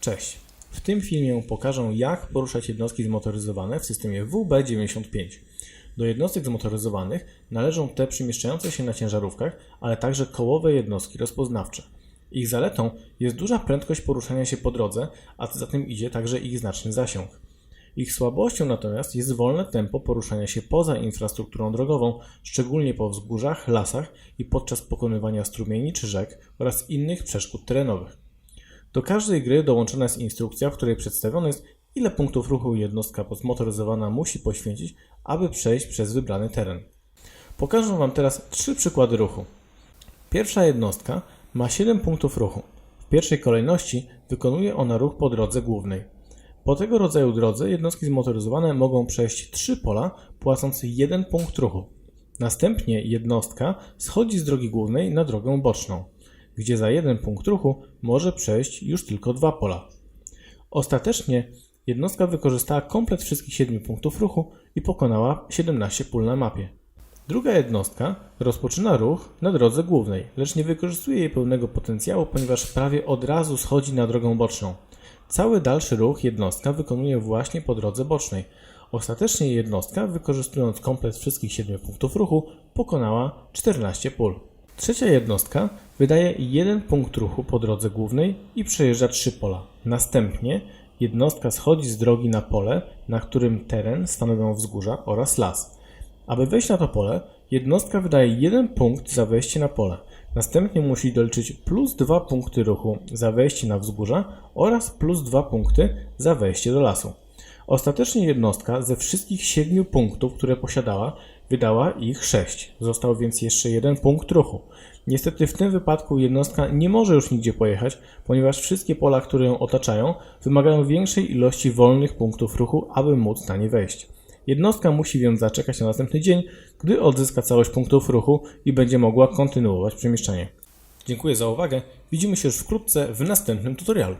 Cześć! W tym filmie pokażę jak poruszać jednostki zmotoryzowane w systemie WB95. Do jednostek zmotoryzowanych należą te przemieszczające się na ciężarówkach, ale także kołowe jednostki rozpoznawcze. Ich zaletą jest duża prędkość poruszania się po drodze, a za tym idzie także ich znaczny zasięg. Ich słabością natomiast jest wolne tempo poruszania się poza infrastrukturą drogową, szczególnie po wzgórzach, lasach i podczas pokonywania strumieni czy rzek oraz innych przeszkód terenowych. Do każdej gry dołączona jest instrukcja, w której przedstawione jest, ile punktów ruchu jednostka zmotoryzowana musi poświęcić, aby przejść przez wybrany teren. Pokażę Wam teraz trzy przykłady ruchu. Pierwsza jednostka ma 7 punktów ruchu. W pierwszej kolejności wykonuje ona ruch po drodze głównej. Po tego rodzaju drodze jednostki zmotoryzowane mogą przejść 3 pola, płacąc 1 punkt ruchu. Następnie jednostka schodzi z drogi głównej na drogę boczną, gdzie za 1 punkt ruchu może przejść już tylko 2 pola. Ostatecznie jednostka wykorzystała komplet wszystkich 7 punktów ruchu i pokonała 17 pól na mapie. Druga jednostka rozpoczyna ruch na drodze głównej, lecz nie wykorzystuje jej pełnego potencjału, ponieważ prawie od razu schodzi na drogę boczną. Cały dalszy ruch jednostka wykonuje właśnie po drodze bocznej. Ostatecznie jednostka, wykorzystując komplet wszystkich 7 punktów ruchu, pokonała 14 pól. Trzecia jednostka wydaje jeden punkt ruchu po drodze głównej i przejeżdża 3 pola. Następnie jednostka schodzi z drogi na pole, na którym teren stanowią wzgórza oraz las. Aby wejść na to pole, jednostka wydaje jeden punkt za wejście na pole. Następnie musi doliczyć plus 2 punkty ruchu za wejście na wzgórza oraz plus 2 punkty za wejście do lasu. Ostatecznie jednostka ze wszystkich 7 punktów, które posiadała, wydała ich 6. Został więc jeszcze jeden punkt ruchu. Niestety w tym wypadku jednostka nie może już nigdzie pojechać, ponieważ wszystkie pola, które ją otaczają, wymagają większej ilości wolnych punktów ruchu, aby móc na nie wejść. Jednostka musi więc zaczekać na następny dzień, gdy odzyska całość punktów ruchu i będzie mogła kontynuować przemieszczanie. Dziękuję za uwagę. Widzimy się już wkrótce w następnym tutorialu.